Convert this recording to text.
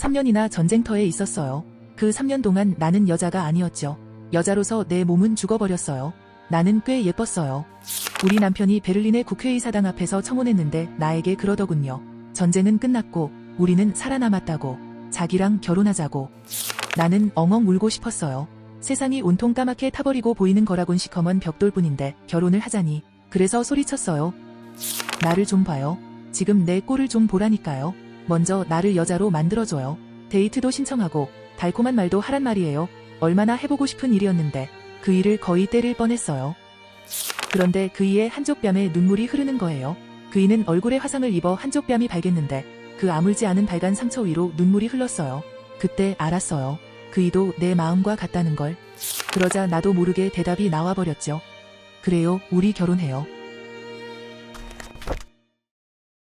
3년이나 전쟁터에 있었어요. 그 3년 동안 나는 여자가 아니었죠. 여자로서 내 몸은 죽어버렸어요. 나는 꽤 예뻤어요. 우리 남편이 베를린의 국회의사당 앞에서 청혼했는데 나에게 그러더군요. 전쟁은 끝났고 우리는 살아남았다고. 자기랑 결혼하자고. 나는 엉엉 울고 싶었어요. 세상이 온통 까맣게 타버리고 보이는 거라곤 시커먼 벽돌뿐인데 결혼을 하자니. 그래서 소리쳤어요. 나를 좀 봐요. 지금 내 꼴을 좀 보라니까요. 먼저 나를 여자로 만들어줘요. 데이트도 신청하고 달콤한 말도 하란 말이에요. 얼마나 해보고 싶은 일이었는데 그 일을 거의 때릴 뻔했어요. 그런데 그 이의 한쪽 뺨에 눈물이 흐르는 거예요. 그 이는 얼굴에 화상을 입어 한쪽 뺨이 발겠는데 그 아물지 않은 발간 상처 위로 눈물이 흘렀어요. 그때 알았어요. 그 이도 내 마음과 같다는 걸. 그러자 나도 모르게 대답이 나와버렸죠. 그래요, 우리 결혼해요.